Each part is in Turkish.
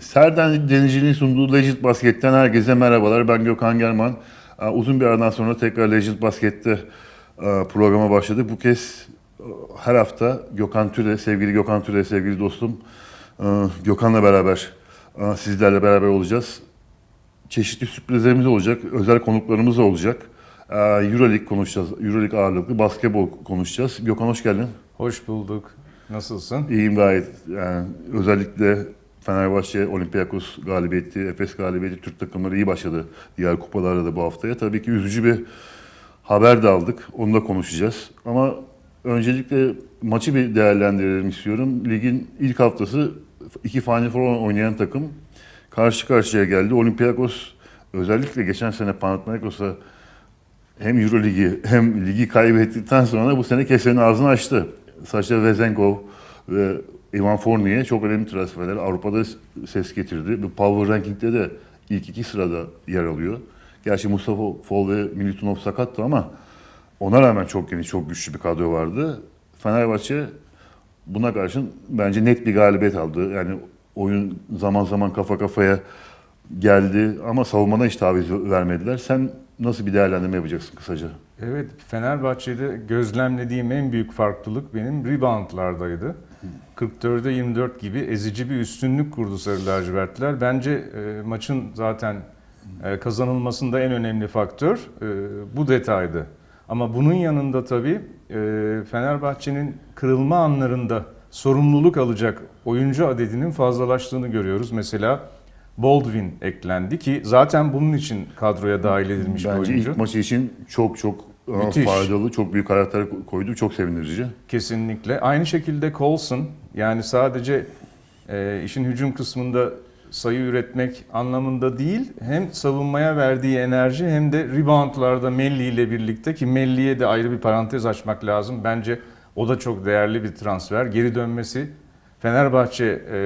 Serden Denizci'nin sunduğu Legend Basket'ten herkese merhabalar. Ben Gökhan German. Uzun bir aradan sonra tekrar Legend Basket'te programa başladık. Bu kez her hafta Gökhan Türe, sevgili Gökhan Türe, sevgili dostum Gökhan'la beraber sizlerle beraber olacağız. Çeşitli sürprizlerimiz olacak, özel konuklarımız olacak. Euroleague konuşacağız, Euroleague ağırlıklı basketbol konuşacağız. Gökhan hoş geldin. Hoş bulduk. Nasılsın? İyiyim gayet. Yani özellikle Fenerbahçe, Olympiakos galibiyeti, Efes galibiyeti Türk takımları iyi başladı diğer kupalarda da bu haftaya. Tabii ki üzücü bir haber de aldık. Onu da konuşacağız. Ama öncelikle maçı bir değerlendirelim istiyorum. Ligin ilk haftası iki Final Four oynayan takım karşı karşıya geldi. Olympiakos özellikle geçen sene Panathinaikos'a hem Euroligi hem ligi kaybettikten sonra bu sene kesenin ağzını açtı. Saşa Vezenkov ve Ivan Fournier çok önemli transferler. Avrupa'da ses getirdi. Bu Power Ranking'de de ilk iki sırada yer alıyor. Gerçi Mustafa Fol ve Militunov sakattı ama ona rağmen çok geniş, çok güçlü bir kadro vardı. Fenerbahçe buna karşın bence net bir galibiyet aldı. Yani oyun zaman zaman kafa kafaya geldi ama savunmada hiç taviz vermediler. Sen nasıl bir değerlendirme yapacaksın kısaca? Evet, Fenerbahçe'de gözlemlediğim en büyük farklılık benim reboundlardaydı. 44'e 24 gibi ezici bir üstünlük kurdu Sarı Lacivertler. Bence e, maçın zaten e, kazanılmasında en önemli faktör e, bu detaydı. Ama bunun yanında tabii e, Fenerbahçe'nin kırılma anlarında sorumluluk alacak oyuncu adedinin fazlalaştığını görüyoruz. Mesela Baldwin eklendi ki zaten bunun için kadroya dahil edilmiş bir Bence oyuncu. ilk maçı için çok çok Müthiş. faydalı, çok büyük karakter koydu. Çok sevindirici. Kesinlikle. Aynı şekilde Colson yani sadece e, işin hücum kısmında sayı üretmek anlamında değil hem savunmaya verdiği enerji hem de reboundlarda Melli ile birlikte ki Melli'ye de ayrı bir parantez açmak lazım. Bence o da çok değerli bir transfer. Geri dönmesi Fenerbahçe e,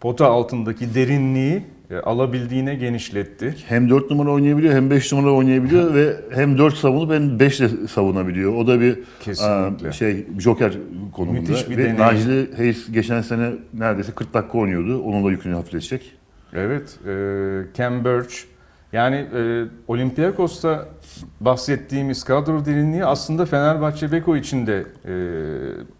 pota altındaki derinliği alabildiğine genişletti. Hem 4 numara oynayabiliyor hem 5 numara oynayabiliyor ve hem 4 savunup hem 5 de savunabiliyor. O da bir Kesinlikle. e, şey joker konumunda. Müthiş bir ve deneyim. Najli Hayes geçen sene neredeyse 40 dakika oynuyordu. Onun da yükünü hafifletecek. Evet, e, Cam Birch. Yani e, Olympiakos'ta bahsettiğimiz kadro derinliği aslında Fenerbahçe Beko için de e,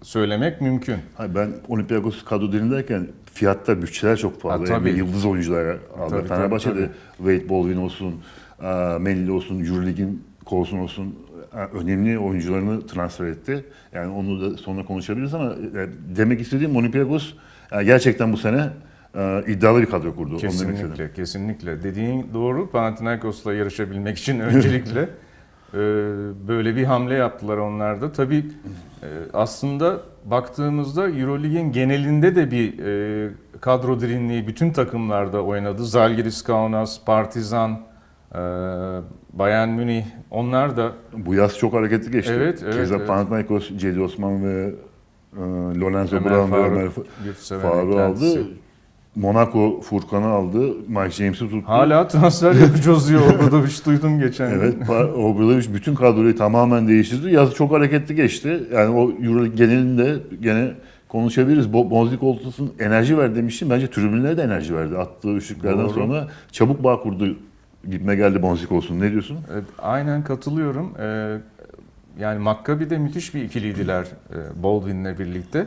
söylemek mümkün. Hayır, ben Olympiakos kadro derindeyken fiyatlar, bütçeler çok fazla. Ha, tabii. Yani yıldız oyuncular aldı. Tabii, Fenerbahçe'de tabii, Wade Baldwin olsun, e, Melli olsun, Euroleague'in Colson olsun e, önemli oyuncularını transfer etti. Yani onu da sonra konuşabiliriz ama e, demek istediğim Olympiakos gerçekten bu sene iddialı bir kadro kurdu. Kesinlikle, kesinlikle. Dediğin doğru. Panathinaikos'la yarışabilmek için öncelikle böyle bir hamle yaptılar onlar da. Tabii e, aslında baktığımızda Eurolig'in genelinde de bir e, kadro derinliği bütün takımlarda oynadı. Zalgiris Kaunas, Partizan, e, Bayern Münih onlar da Bu yaz çok hareketli geçti. Evet, evet, Keza evet. Panathinaikos, Cedi Osman ve Lorenzo Brown ve Faruk, Ömer eklentisi. aldı. Monaco Furkan'ı aldı. Mike James'i tuttu. Hala transfer yapacağız diyor Obradoviç duydum geçen gün. Evet, Obradoviç bütün kadroyu tamamen değiştirdi. Yaz çok hareketli geçti. Yani o Euro genelinde gene konuşabiliriz. Bo- Bonzik Oltas'ın enerji verdi demiştim. Bence tribünlere de enerji verdi. Attığı üçlüklerden Doğru. sonra çabuk bağ kurdu gitme geldi Bonzik olsun. Ne diyorsun? Evet, aynen katılıyorum. Ee, yani Maccabi'de müthiş bir ikiliydiler e, Baldwin'le birlikte.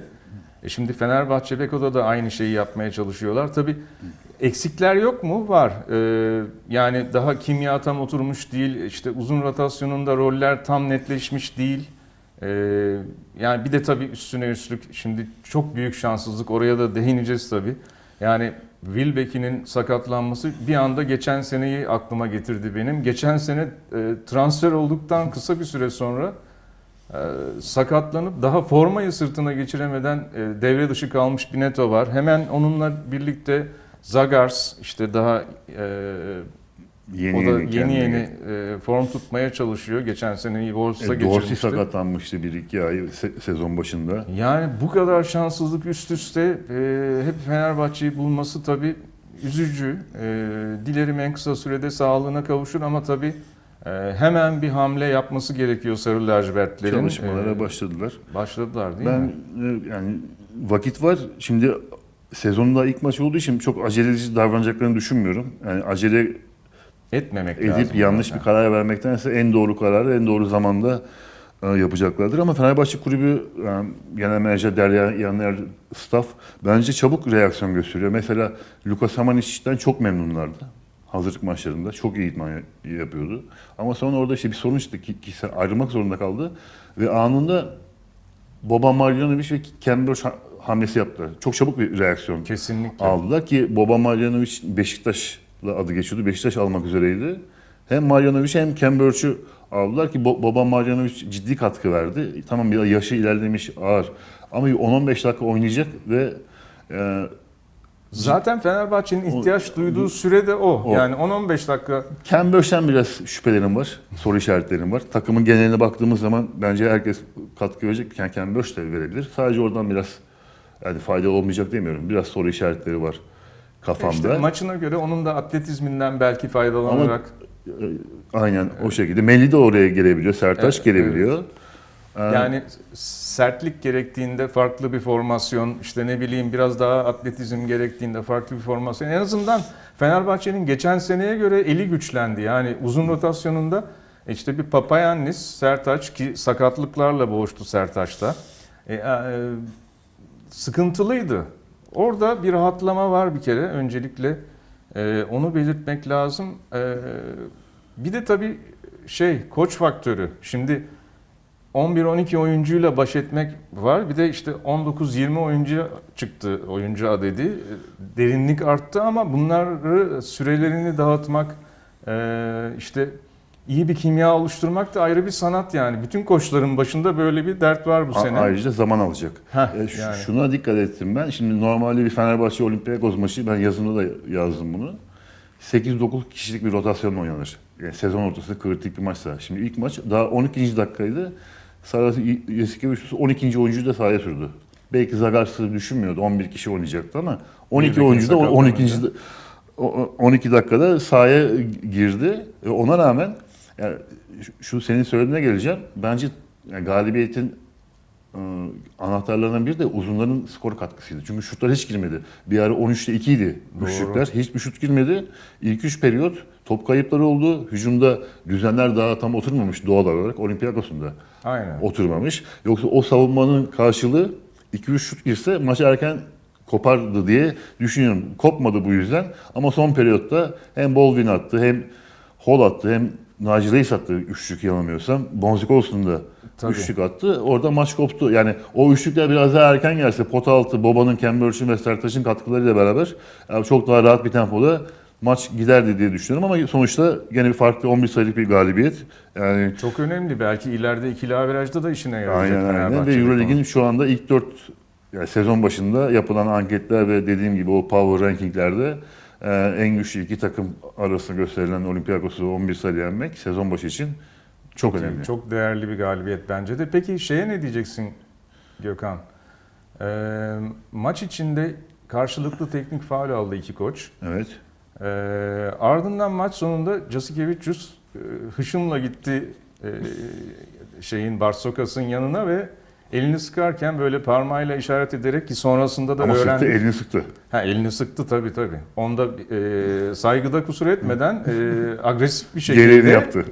E şimdi Fenerbahçe Beko'da da aynı şeyi yapmaya çalışıyorlar. Tabii eksikler yok mu? Var. Ee, yani daha kimya tam oturmuş değil. İşte uzun rotasyonunda roller tam netleşmiş değil. Ee, yani bir de tabii üstüne üstlük şimdi çok büyük şanssızlık. Oraya da değineceğiz tabii. Yani Wilbeck'in sakatlanması bir anda geçen seneyi aklıma getirdi benim. Geçen sene e, transfer olduktan kısa bir süre sonra sakatlanıp daha formayı sırtına geçiremeden e, devre dışı kalmış bir Neto var. Hemen onunla birlikte Zagars işte daha e, Yeni o da yeni yeni geldi. e, form tutmaya çalışıyor. Geçen seneyi Wolves'a E, geçirmişti. sakatlanmıştı bir iki ay se- sezon başında. Yani bu kadar şanssızlık üst üste e, hep Fenerbahçe'yi bulması tabii üzücü. E, dilerim en kısa sürede sağlığına kavuşur ama tabii hemen bir hamle yapması gerekiyor Sarı Lacivertlerin. Çalışmalara E, başladılar. başladılar değil Ben mi? e, yani vakit var. Şimdi sezonunda ilk maç olduğu için çok aceleci davranacaklarını düşünmüyorum. Yani acele Etmemek edip lazım. yanlış zaten. bir karar vermektense en doğru kararı en doğru zamanda e, yapacaklardır. Ama Fenerbahçe kulübü yani genel menajer Derya Yanler staff bence çabuk reaksiyon gösteriyor. Mesela Lukas Hamanic'ten çok memnunlardı. Hazırlık maçlarında çok iyi idman yapıyordu. Ama sonra orada işte bir sorun çıktı. Ki, ki ayrılmak zorunda kaldı. Ve anında Boban Marjanovic ve Cambridge ha- hamlesi yaptılar. Çok çabuk bir reaksiyon Kesinlikle. aldılar ki Boban Marjanovic Beşiktaş'la adı geçiyordu. Beşiktaş almak üzereydi. Hem Marjanovic hem Cambridge'ü aldılar ki Bo- Boban Marjanovic ciddi katkı verdi. Tamam bir yaşı ilerlemiş ağır ama 10-15 dakika oynayacak ve e, Zaten Fenerbahçe'nin ihtiyaç duyduğu süre de o. O. Yani 10-15 dakika Cambridge'den biraz şüphelerim var. Soru işaretlerim var. Takımın geneline baktığımız zaman bence herkes katkı verecek. Yani Cambridge de verebilir. Sadece oradan biraz yani faydalı olmayacak demiyorum. Biraz soru işaretleri var kafamda. işte maçına göre onun da atletizminden belki faydalanarak Aynen o şekilde. Melli de oraya gelebiliyor. Sertaç Evet, gelebiliyor. Ee, yani sertlik gerektiğinde farklı bir formasyon, işte ne bileyim biraz daha atletizm gerektiğinde farklı bir formasyon. En azından Fenerbahçe'nin geçen seneye göre eli güçlendi. Yani uzun rotasyonunda işte bir Papayannis, Sertaç ki sakatlıklarla boğuştu Sertaç'ta. E, e, sıkıntılıydı. Orada bir rahatlama var bir kere öncelikle. E, onu belirtmek lazım. E, bir de tabii şey koç faktörü. Şimdi 11-12 oyuncuyla baş etmek var. Bir de işte 19-20 oyuncu çıktı oyuncu adedi. Derinlik arttı ama bunları sürelerini dağıtmak, e, işte iyi bir kimya oluşturmak da ayrı bir sanat yani. Bütün koçların başında böyle bir dert var bu a- sene. Ayrıca zaman alacak. Heh, E, şu- yani. Şuna dikkat ettim ben. Şimdi normalde bir Fenerbahçe Olympiakos maçı ben yazımda da yazdım bunu. 8-9 kişilik bir rotasyonla oynanır. Yani sezon ortası kritik bir maçsa. Şimdi ilk maç daha 12. dakikaydı. Yasikevicius 12. oyuncuyu da sahaya sürdü. Belki Zagars'ı düşünmüyordu. 11 kişi oynayacaktı ama 12 Birdeki oyuncu da o- 12. sakatlanınca. da- o- 12 dakikada sahaya girdi. E ona rağmen yani şu- senin söylediğine geleceğim. Bence yani galibiyetin e, anahtarlarından biri de uzunların skor katkısıydı. Çünkü şutlar hiç girmedi. Bir ara 13'te 2 idi Doğru. üçlükler. Hiçbir şut girmedi. İlk 3 periyot top kayıpları oldu. Hücumda düzenler daha tam oturmamış doğal olarak. Olympiakos'un da Aynen. oturmamış. Yoksa o savunmanın karşılığı 2-3 şut girse maçı erken kopardı diye düşünüyorum. Kopmadı bu yüzden. Ama son periyotta hem Baldwin attı hem Hall attı hem Naci Reis attı üçlük yanılmıyorsam. Bonzik olsun da Tabii. üçlük attı. Orada maç koptu. Yani o üçlükler biraz daha erken gelse pot altı Boba'nın, Cambridge'in ve Sertaç'ın katkılarıyla beraber çok daha rahat bir tempoda maç giderdi diye düşünüyorum ama sonuçta gene bir farklı 11 sayılık bir galibiyet. Yani Çok önemli. Belki ileride ikili averajda da işine yarayacak Aynen aynen. Ve Euroleague'in şu anda ilk 4 yani sezon başında yapılan anketler ve dediğim gibi o power rankinglerde e, en güçlü iki takım arasında gösterilen Olympiakos'u 11 sayı yenmek sezon başı için çok önemli. Çok değerli bir galibiyet bence de. Peki şeye ne diyeceksin Gökhan? Ee, maç içinde karşılıklı teknik faul aldı iki koç. Evet. Ee, ardından maç sonunda Jasikevicius e, hışımla gitti e, şeyin Barsokas'ın yanına ve elini sıkarken böyle parmağıyla işaret ederek ki sonrasında da Ama öğrendik. sıktı, elini sıktı. Ha, elini sıktı tabii tabii. Onda e, saygıda kusur etmeden e, agresif bir şekilde Gereğini yaptı.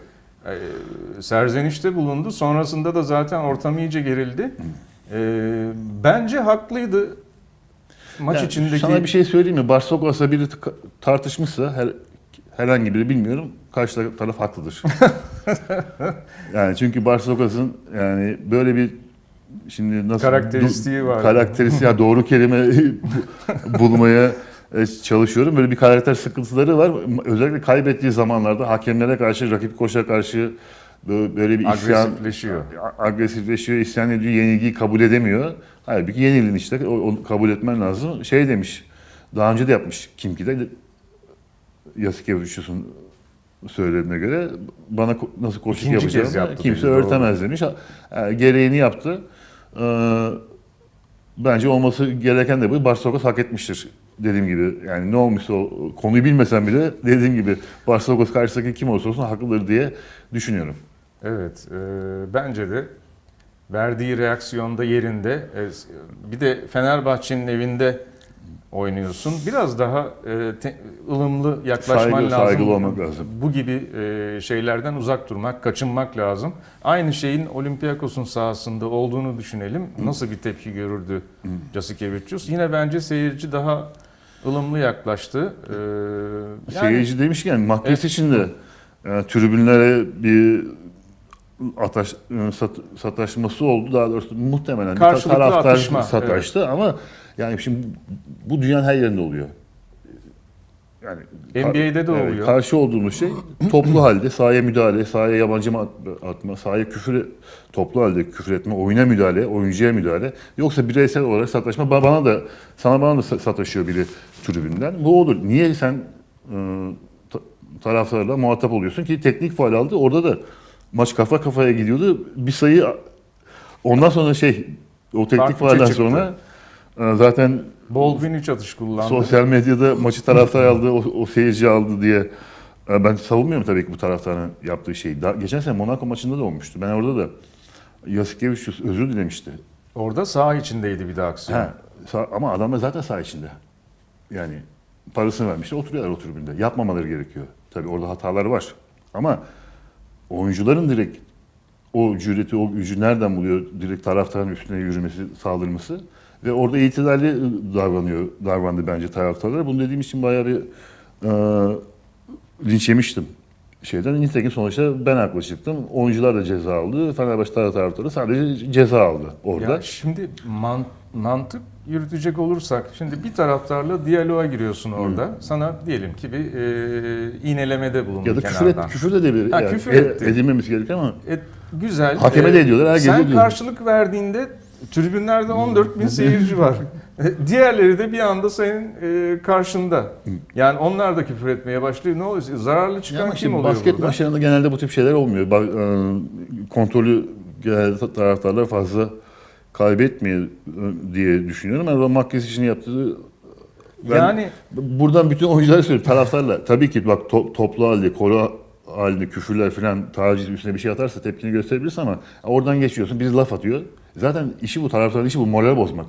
e, serzenişte bulundu. Sonrasında da zaten ortam iyice gerildi. E, bence haklıydı. Maç Yani içindeki Sana bir şey söyleyeyim mi? Barsokas'la biri tartışmışsa her, herhangi biri bilmiyorum karşı taraf haklıdır. yani çünkü Barsokas'ın yani böyle bir şimdi nasıl Karakteristiği var. Karakteristiği ya doğru kelime bulmaya e, çalışıyorum. Böyle bir karakter sıkıntıları var. Özellikle kaybettiği zamanlarda hakemlere karşı, rakip koşa karşı böyle bir isyan agresifleşiyor. agresifleşiyor, isyan ediyor, yenilgiyi kabul edemiyor. Halbuki yenildin işte, onu kabul etmen lazım. Şey demiş, daha önce de yapmış Kimki'de, Yasikevicius'un söylediğine göre bana nasıl koçluk yaptı kimse dedi, öğretemez demiş. Ha, Gereğini yaptı. Ee, bence olması gereken de bu. Barsokas hak etmiştir dediğim gibi. Yani ne olmuşsa o, konuyu bilmesem bile dediğim gibi Barsokas karşısındaki kim olursa olsun haklıdır diye düşünüyorum. Evet, e, bence de verdiği reaksiyonda yerinde. E, bir de Fenerbahçe'nin evinde oynuyorsun. Biraz daha e, te- ılımlı yaklaşman Saygı- lazım. saygılı olmak lazım. Bu gibi e, şeylerden uzak durmak, kaçınmak lazım. Aynı şeyin Olympiakos'un sahasında olduğunu düşünelim. Nasıl bir tepki görürdü Jasikevicius? Yine bence seyirci daha ılımlı yaklaştı. E, yani- Seyirci demişken Makyes Evet. için de e, tribünlere bir ataş, e, sat, sataşması oldu. Daha doğrusu muhtemelen Karşılıklı taraftar atışma, sataştı ama yani şimdi bu dünyanın her yerinde oluyor. Yani NBA'de de evet, oluyor. karşı olduğumuz şey toplu halde sahaya müdahale, sahaya yabancı atma, sahaya küfür toplu halde küfür etme, oyuna müdahale, oyuncuya müdahale. Yoksa bireysel olarak sataşma Ba- bana da sana bana da sa- sataşıyor biri tribünden. Bu olur. Niye sen e, ta- taraftarla muhatap oluyorsun ki teknik faal aldı. Orada da maç kafa kafaya gidiyordu. Bir sayı ondan sonra şey o teknik faalden çıktı. sonra e, zaten Baldwin 3 atış kullandı. Sosyal medyada maçı taraftar aldı, o, o seyirci aldı diye. E, Ben savunmuyorum tabii ki bu taraftarın yaptığı şeyi. Daha, geçen sene Monaco maçında da olmuştu. Ben orada da Yasikevicius özür dilemişti. Orada saha içindeydi bir de aksiyon. Ha, sağ- ama adamlar zaten saha içinde. Yani parasını vermişler, oturuyorlar o tribünde. Yapmamaları gerekiyor. Tabii orada hatalar var. Ama oyuncuların direkt o cüreti, o gücü nereden buluyor? Direkt taraftarın üstüne yürümesi, saldırması. Ve orada itidalli davranıyor, davrandı bence taraftarlar. Bunu dediğim için bayağı bir e, linç yemiştim şeyden. Nitekim sonuçta ben haklı çıktım. Oyuncular da ceza aldı. Fenerbahçe taraftarı sadece ceza aldı orada. Ya şimdi man- mantık yürütecek olursak, şimdi bir taraftarla diyaloğa giriyorsun orada. Sana diyelim ki bir e, iğnelemede bulundu Ya da küfür, kenardan. et, küfür de edebilir. Ha, yani. küfür E- etti. Edilmemesi gerekir ama E, güzel. Hakeme de ediyorlar, herkes Sen ediyor. karşılık verdiğinde tribünlerde 14 bin seyirci var. E, Diğerleri de bir anda senin e, karşında. Yani onlar da küfür etmeye başlıyor. Ne oluyor? Zararlı Ya çıkan ama kim şimdi oluyor basket burada? maçlarında genelde bu tip şeyler olmuyor. Bak, e, kontrolü genelde taraftarlar fazla kaybetmiyor e, diye düşünüyorum. Ama Makyes için yaptığı ben- yani buradan bütün oyunculara söylüyorum. Taraftarlar tabii ki bak to- toplu halde, koro halinde küfürler falan taciz üstüne bir şey atarsa tepkini gösterebilirsin ama oradan geçiyorsun. Biri laf atıyor. Zaten işi bu taraftarın işi bu moral bozmak.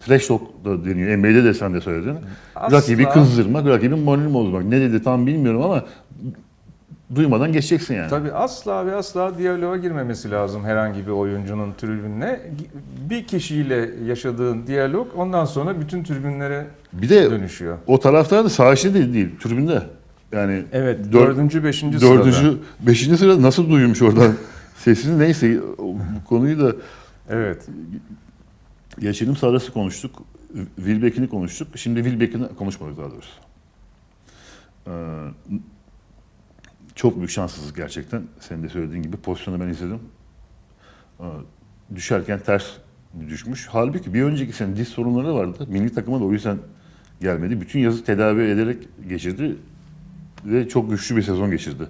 Trash talk da deniyor. NBA'de de sen de söyledin. Asla. Rakibi kızdırmak, rakibin moralini bozmak. Ne dedi tam bilmiyorum ama duymadan geçeceksin yani. Tabii asla ve asla diyaloğa girmemesi lazım herhangi bir oyuncunun tribününe. Bir kişiyle yaşadığın diyalog ondan sonra bütün tribünlere Bir de dönüşüyor. o taraftar da içinde değil, değil tribünde. Yani Evet, dör- dördüncü, beşinci sırada. dördüncü, beşinci sırada nasıl duymuş oradan sesini neyse bu konuyu da Evet. geçelim Saras'ı konuştuk. Wilbeck'ini konuştuk. Şimdi Wilbeck'ini konuşmadık daha doğrusu. Ee, çok büyük şanssızlık gerçekten. Senin de söylediğin gibi pozisyonu ben izledim. Ee, düşerken ters düşmüş. Halbuki bir önceki sene diz sorunları vardı. Milli takıma da o yüzden gelmedi. Bütün yazı tedavi ederek geçirdi ve çok güçlü bir sezon geçirdi.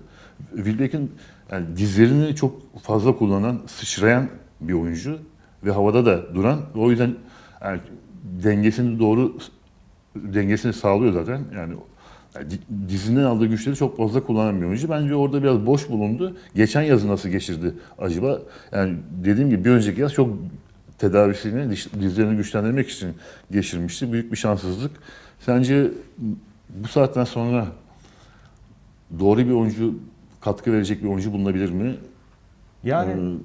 Wilbeck'in yani dizlerini çok fazla kullanan, sıçrayan bir oyuncu ve havada da duran. O yüzden yani dengesini doğru dengesini sağlıyor zaten. Yani yani dizinden aldığı güçleri çok fazla kullanan bir oyuncu. Bence orada biraz boş bulundu. Geçen yazı nasıl geçirdi acaba? Yani dediğim gibi bir önceki yaz çok tedavisini, dizlerini güçlendirmek için geçirmişti. Büyük bir şanssızlık. Sence bu saatten sonra doğru bir oyuncu, katkı verecek bir oyuncu bulunabilir mi? Yani Ee,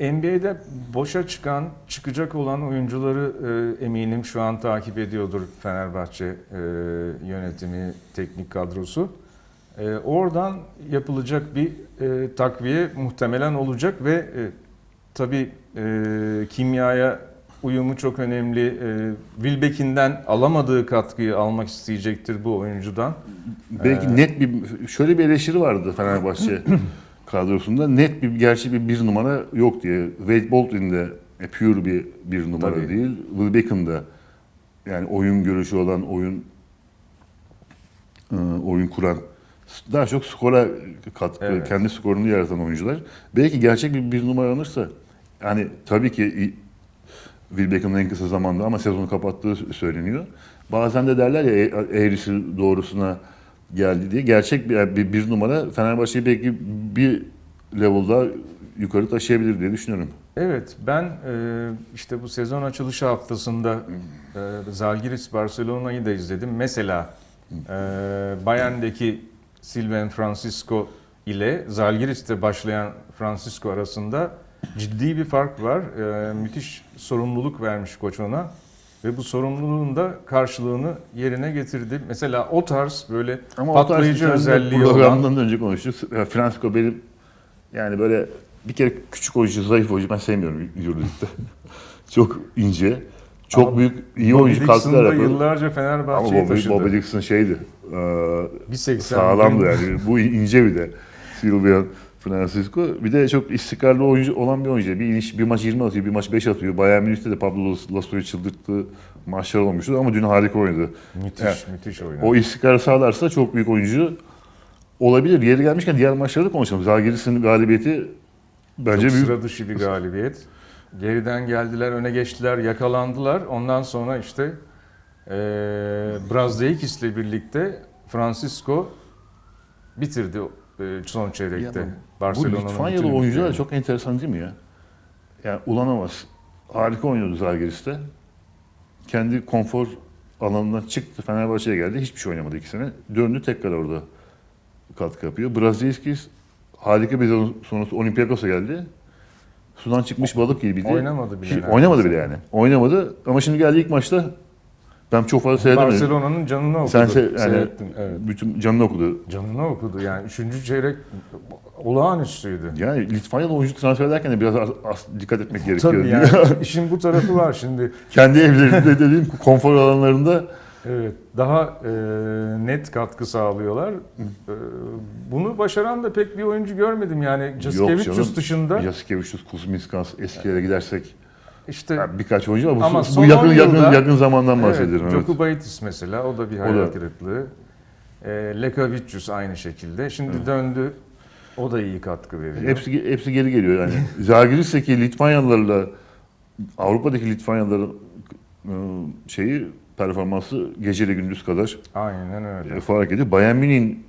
NBA'de boşa çıkan, çıkacak olan oyuncuları e, eminim şu an takip ediyordur Fenerbahçe e, yönetimi, teknik kadrosu. E, oradan yapılacak bir e, takviye muhtemelen olacak ve e, tabii e, kimyaya uyumu çok önemli. E, Wilbeck'inden alamadığı katkıyı almak isteyecektir bu oyuncudan. Belki Ee, net bir şöyle bir eleştiri vardı Fenerbahçe kadrosunda. Net bir gerçi bir bir numara yok diye. Wade Baldwin de e, pure bir bir numara Tabii. değil. Will Beckham da yani oyun görüşü olan oyun e, oyun kuran daha çok skora katkı, Evet. kendi skorunu yaratan oyuncular. Belki gerçek bir bir numara alınırsa yani tabii ki Will Beckham'ın en kısa zamanda ama sezonu kapattığı söyleniyor. Bazen de derler ya eğrisi doğrusuna geldi diye. Gerçek bir, bir, bir numara Fenerbahçe'yi belki bir level'da yukarı taşıyabilir diye düşünüyorum. Evet, ben e, işte bu sezon açılışı haftasında e, Zalgiris Barcelona'yı da izledim. Mesela e, Bayern'deki Silven Francisco ile Zalgiris'te başlayan Francisco arasında ciddi bir fark var. E, müthiş sorumluluk vermiş koç ona ve bu sorumluluğun da karşılığını yerine getirdi. Mesela o tarz böyle Ama o tarz patlayıcı tane de özelliği olan programdan önce konuştuk. Francisco benim yani böyle bir kere küçük oyuncu, zayıf oyuncu ben sevmiyorum Euroleague'de. çok ince, çok Ama büyük, iyi Bobby oyuncu katkılar yapıyor. yıllarca Ama Fenerbahçe'yi taşıdı. Bobby Dixon şeydi, e, 1.80 sağlamdı yani. Bu ince bir de. Silvio Francisco. Bir de çok istikrarlı oyuncu olan bir oyuncu. Bir, iniş, bir maç 20 atıyor, bir maç 5 atıyor. Bayern Münih'te de Pablo Lasso'yu çıldırttığı maçlar olmuştu ama dün harika oynadı. Müthiş, Evet. müthiş oynadı. O istikrar sağlarsa çok büyük oyuncu olabilir. Yeri gelmişken diğer maçları da konuşalım. Zalgiris'in galibiyeti bence Çok büyük. sıra dışı bir galibiyet. Geriden geldiler, öne geçtiler, yakalandılar. Ondan sonra işte eee Brazdeikis ile birlikte Francisco bitirdi son çeyrekte. Bu Litvanyalı oyuncular da çok enteresan değil mi ya? Yani Ulanovas harika oynuyordu Zalgiris'te. Kendi konfor alanından çıktı. Fenerbahçe'ye geldi. Hiçbir şey oynamadı iki sene. Döndü tekrar orada katkı yapıyor. Brazdeikis harika bir sezon sonrası Olympiakos'a geldi. Sudan çıkmış balık gibiydi. Oynamadı bile Hiç- oynamadı bile yani. Oynamadı ama şimdi geldi ilk maçta ben çok fazla seyredemedim. Barcelona'nın canını okudu. Sen se- yani Seyrettim, evet. bütün canını okudu. Canını okudu yani. Üçüncü çeyrek olağanüstüydü. Yani Litvanyalı oyuncu transfer ederken de biraz az, az dikkat etmek gerekiyor. Tabii yani işin bu tarafı var şimdi. Kendi evlerinde dediğim konfor alanlarında Evet, daha e, net katkı sağlıyorlar. E, bunu başaran da pek bir oyuncu görmedim yani. Jaskevicius dışında Jaskevicius, Kuzminskas eskilere gidersek işte yani birkaç oyuncu. Bu, Ama bu yakın yakın yakın zamandan evet, bahsediyorum. Evet, Jokubaitis mesela o da bir hayal da- kırıklığı. E, Lekavicius aynı şekilde. Şimdi döndü. O da iyi katkı veriyor. Hepsi hepsi geri geliyor yani. Zalgiris'teki Litvanyalılarla Avrupa'daki Litvanyalıların e, şeyi performansı geceyle gündüz kadar Aynen öyle. e, fark ediyor. Bayern Münih'in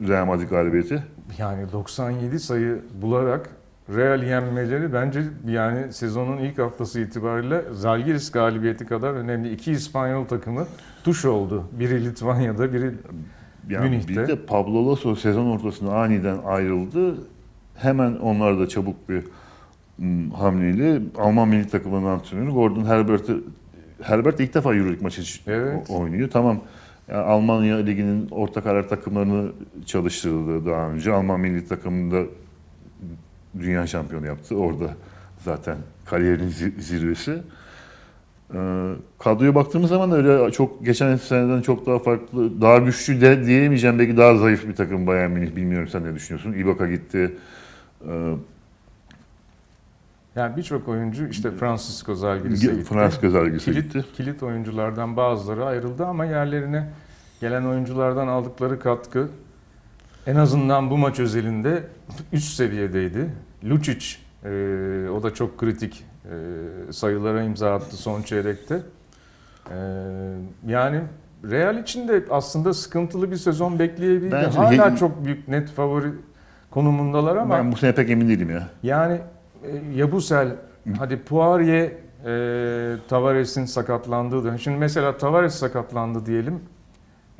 Real Madrid galibiyeti. Yani 97 sayı bularak Real yenmeleri bence yani sezonun ilk haftası itibariyle Zalgiris galibiyeti kadar önemli. İki İspanyol takımı tuş oldu. Biri Litvanya'da, biri Yani Münih'te. bir de Pablo Lasso sezon ortasında aniden ayrıldı. Hemen onlar da çabuk bir hamleyle Alman milli takımının antrenörü Gordon Herbert'i Herbert ilk defa Euroleague maçı Evet. oynuyor. Tamam. Yani Almanya liginin orta karar takımlarını çalıştırdı daha önce. Alman milli takımında dünya şampiyonu yaptı. Orada zaten kariyerin zi- zirvesi. Ee, kadroya baktığımız zaman da öyle çok geçen seneden çok daha farklı, daha güçlü de diyemeyeceğim belki daha zayıf bir takım Bayern Münih. Bilmiyorum sen ne düşünüyorsun? Ibaka gitti. Ee, yani birçok oyuncu işte Francisco Zalgiris'e gitti. Fransız Kilit, gitti. kilit oyunculardan bazıları ayrıldı ama yerlerine gelen oyunculardan aldıkları katkı en azından bu maç özelinde üst seviyedeydi. Lucic e, o da çok kritik e, sayılara imza attı son çeyrekte. E, yani Real için de aslında sıkıntılı bir sezon bekleyebilirdi. Bence Hala ye- çok büyük net favori konumundalar ama Ben bu sene pek emin değilim ya. yani e, Yabusel, hadi Poirier, e, Tavares'in sakatlandığı dönem. Şimdi mesela Tavares sakatlandı diyelim.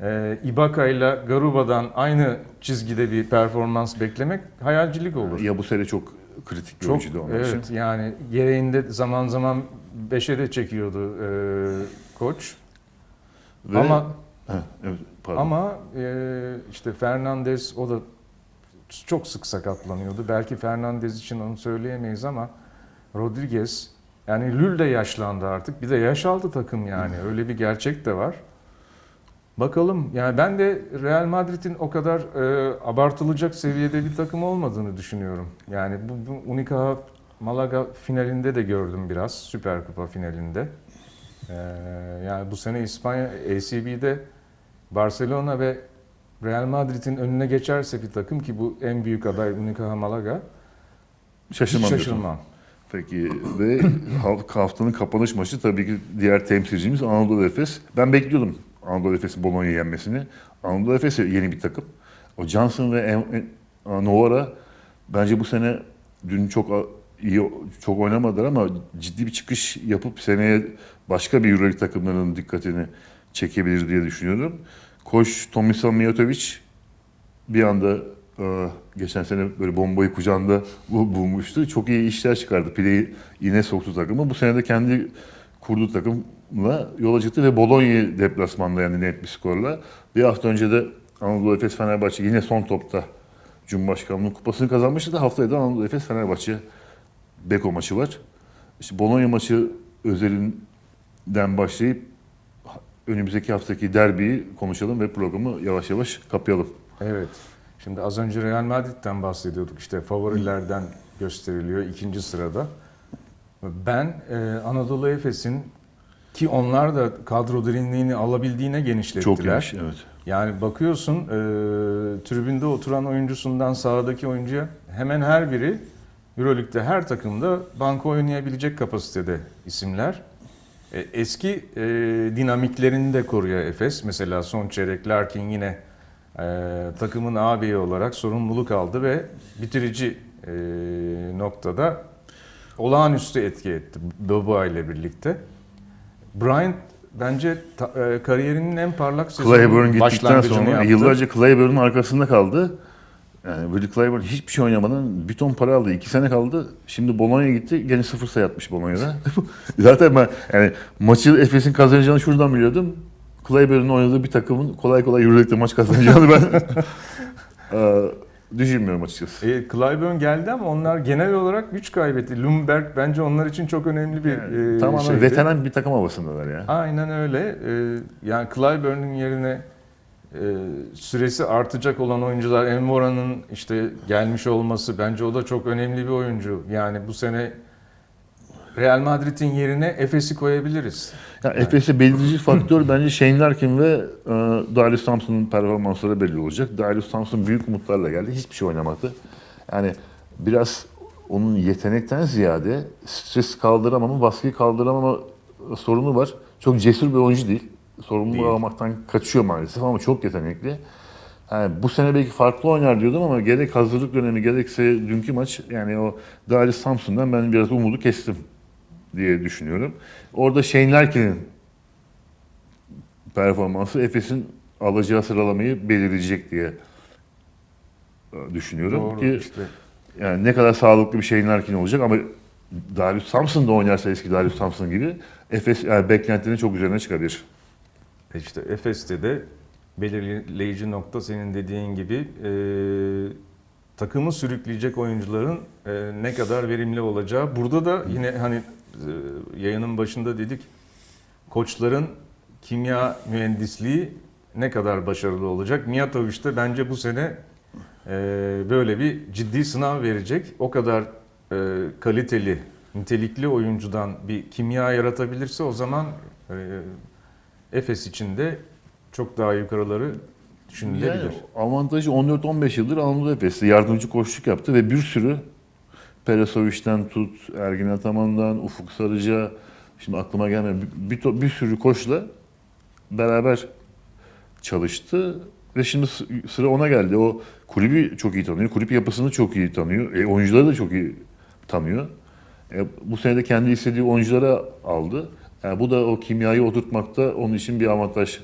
E, Ibaka ile Garuba'dan aynı çizgide bir performans beklemek hayalcilik olur. Ya bu sene çok kritik bir Çok, oyuncuydu onun için. evet yani gereğinde zaman zaman beşe de çekiyordu e, koç. Ve, ama Heh, evet, pardon. ama e, işte Fernandez o da çok sık sakatlanıyordu. Belki Fernandez için onu söyleyemeyiz ama Rodriguez yani Lül de yaşlandı artık. Bir de yaş aldı takım yani. Öyle bir gerçek de var. Bakalım. Yani ben de Real Madrid'in o kadar e, abartılacak seviyede bir takım olmadığını düşünüyorum. Yani bu, bu Unicaja Malaga finalinde de gördüm biraz. Süper Kupa finalinde. E, yani bu sene İspanya ACB'de Barcelona ve Real Madrid'in önüne geçerse bir takım ki bu en büyük aday Unicaja Malaga. Şaşırmam. diyorsun. şaşırmam. Peki ve ha- haftanın kapanış maçı tabii ki diğer temsilcimiz Anadolu Efes. Ben bekliyordum Anadolu Efes'in Bologna yenmesini. Anadolu Efes yeni bir takım. O Johnson ve Novara bence bu sene dün çok iyi çok oynamadılar ama ciddi bir çıkış yapıp seneye başka bir Euroleague takımlarının dikkatini çekebilir diye düşünüyorum. Koç Tomislav Mijatovic bir anda e, geçen sene böyle bombayı kucağında bu- bulmuştu. Çok iyi işler çıkardı. Pileyi yine soktu takımı. Bu sene de kendi kurduğu takımla yola çıktı ve Bologna deplasmanda yani net bir skorla. Bir hafta önce de Anadolu Efes Fenerbahçe yine son topta Cumhurbaşkanlığı kupasını kazanmıştı da haftaya da Anadolu Efes Fenerbahçe Beko maçı var. İşte Bologna maçı özelinden başlayıp önümüzdeki haftaki derbiyi konuşalım ve programı yavaş yavaş kapayalım. Evet. Şimdi az önce Real Madrid'den bahsediyorduk. İşte favorilerden gösteriliyor ikinci sırada. Ben e, Anadolu Efes'in ki onlar da kadro derinliğini alabildiğine genişlettiler. Çok geniş, evet. Yani bakıyorsun e, tribünde oturan oyuncusundan sahadaki oyuncuya hemen her biri Euroleague'de her takımda banko oynayabilecek kapasitede isimler. E, eski e, dinamiklerini de koruyor Efes. Mesela son çeyrek Larkin yine e, takımın ağabeyi olarak sorumluluk aldı ve bitirici e, noktada olağanüstü etki etti Boba ile birlikte. Bryant bence ta- e, kariyerinin en parlak sezonu gittikten başlangıcını sonra yaptı. yıllarca Clyburn'un arkasında kaldı. Yani Willie Clyburn hiçbir şey oynamadan bir ton para aldı. İki sene kaldı. Şimdi Bologna'ya gitti. Gene sıfır sayı atmış Bologna'da. Zaten ben yani maçı Efes'in kazanacağını şuradan biliyordum. Clyburn'un oynadığı bir takımın kolay kolay Euroleague'de maç kazanacağını ben düşünmüyorum açıkçası. E, Clyburn geldi ama onlar genel olarak güç kaybetti. Lumberg bence onlar için çok önemli bir Yani, e, tamamen şeydi. veteran bir takım havasındalar ya. Aynen öyle. E, yani Clyburn'un yerine e, süresi artacak olan oyuncular Envora'nın işte gelmiş olması bence o da çok önemli bir oyuncu. Yani bu sene Real Madrid'in yerine Efes'i koyabiliriz. Ya Efes'e belirleyici faktör bence Shane Larkin ve e, Darius Thompson'ın performansları belli olacak. Darius Thompson büyük umutlarla geldi. Hiçbir şey oynamadı. Yani biraz onun yetenekten ziyade stres kaldıramama, baskıyı kaldıramama sorunu var. Çok cesur bir oyuncu değil. Sorumluluğu Değil. almaktan kaçıyor maalesef ama çok yetenekli. Yani bu sene belki farklı oynar diyordum ama gerek hazırlık dönemi gerekse dünkü maç yani o Darius Thompson'dan ben biraz umudu kestim diye düşünüyorum. Orada Shane Larkin'in performansı Efes'in alacağı sıralamayı belirleyecek diye e, düşünüyorum Doğru ki işte. yani ne kadar sağlıklı bir Shane Larkin olacak ama Darius Thompson da oynarsa eski Darius Thompson gibi Efes yani beklentilerin çok üzerine çıkabilir. E İşte Efes'te de belirleyici nokta senin dediğin gibi e, takımı sürükleyecek oyuncuların e, ne kadar verimli olacağı. Burada da yine hani yayının başında dedik koçların kimya mühendisliği ne kadar başarılı olacak. Mijatovic de bence bu sene e, böyle bir ciddi sınav verecek. O kadar e, kaliteli, nitelikli oyuncudan bir kimya yaratabilirse o zaman e, Efes için de çok daha yukarıları düşünülebilir. Yani avantajı 14-15 yıldır Anadolu Efes'te yardımcı koçluk yaptı ve bir sürü Perasovic'den tut, Ergin Ataman'dan, Ufuk Sarıca, şimdi aklıma gelmiyor bir, bir, bir sürü koçla beraber çalıştı ve şimdi sı- sıra ona geldi. O kulübü çok iyi tanıyor, kulüp yapısını çok iyi tanıyor, e, oyuncuları da çok iyi tanıyor. E, bu sene de kendi istediği oyunculara aldı. Yani bu da o kimyayı oturtmakta onun için bir avantaj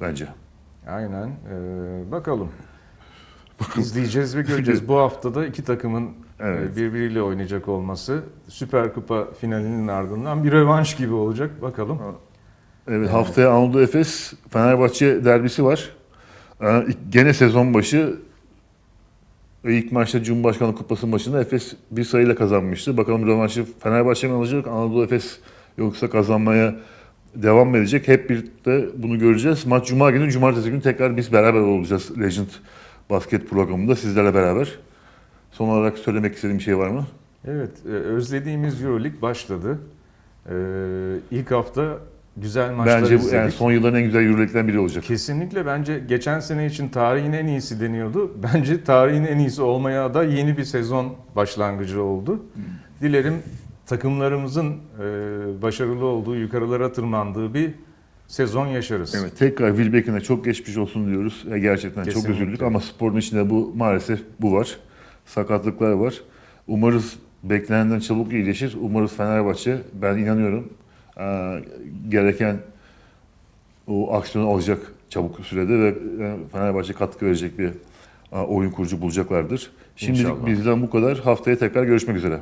bence. Aynen. Ee, bakalım. İzleyeceğiz ve göreceğiz. Bu haftada iki takımın Evet. e, birbiriyle oynayacak olması Süper Kupa finalinin ardından bir rövanş gibi olacak. Bakalım. Evet, haftaya Anadolu Efes Fenerbahçe derbisi var. Ee, gene sezon başı ilk maçta Cumhurbaşkanlığı Kupası maçında Efes bir sayıyla kazanmıştı. Bakalım rövanşı Fenerbahçe mi alacak, Anadolu Efes yoksa kazanmaya devam edecek? Hep birlikte bunu göreceğiz. Maç Cuma günü, Cumartesi günü tekrar biz beraber olacağız Legend Basket programında sizlerle beraber. Son olarak söylemek istediğim bir şey var mı? Evet, e, özlediğimiz Euroleague başladı. Ee, ilk hafta güzel maçlar Bence izledik. yani son yılların en güzel Euroleague'den biri olacak. Kesinlikle bence geçen sene için tarihin en iyisi deniyordu. Bence tarihin en iyisi olmaya da yeni bir sezon başlangıcı oldu. Dilerim takımlarımızın e, başarılı olduğu, yukarılara tırmandığı bir sezon yaşarız. Evet, tekrar Wilbeck'ine çok geçmiş olsun diyoruz. E, gerçekten çok Kesinlikle. üzüldük ama sporun içinde bu maalesef bu var. Sakatlıklar var. Umarız beklenenden çabuk iyileşir. Umarız Fenerbahçe, ben inanıyorum, e, gereken o aksiyonu alacak çabuk sürede ve e, Fenerbahçe katkı verecek bir e, oyun kurucu bulacaklardır. Şimdilik İnşallah. bizden bu kadar. Haftaya tekrar görüşmek üzere.